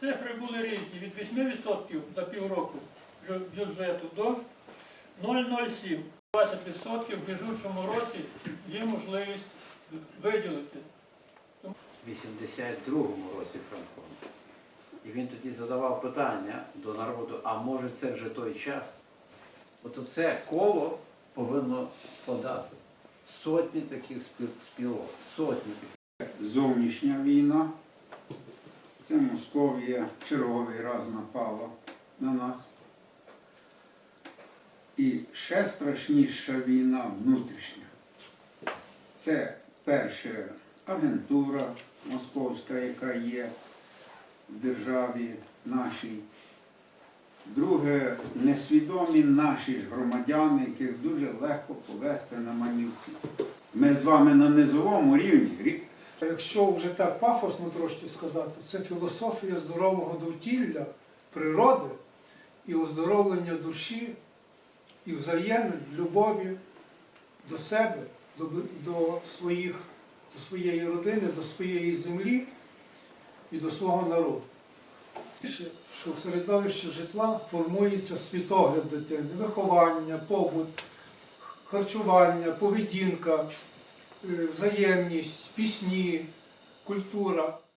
Цифри були різні від 8% за півроку бюджету до 0,07. 20% в біжучому році є можливість виділити. в 82-му році Франко. І він тоді задавав питання до народу, а може це вже той час? От оце коло повинно складати сотні таких спілок, сотні таких. зовнішня війна. Це Московія черговий раз напала на нас. І ще страшніша війна внутрішня. Це перше агентура московська, яка є в державі нашій. Друге, несвідомі наші ж громадяни, яких дуже легко повести на манівці. Ми з вами на низовому рівні. Якщо вже так пафосно трошки сказати, це філософія здорового довкілля, природи і оздоровлення душі, і взаємин, любові до себе, до, до, своїх, до своєї родини, до своєї землі і до свого народу. Що в середовищі житла формується світогляд дитини, виховання, побут, харчування, поведінка, взаємність, пісні, культура.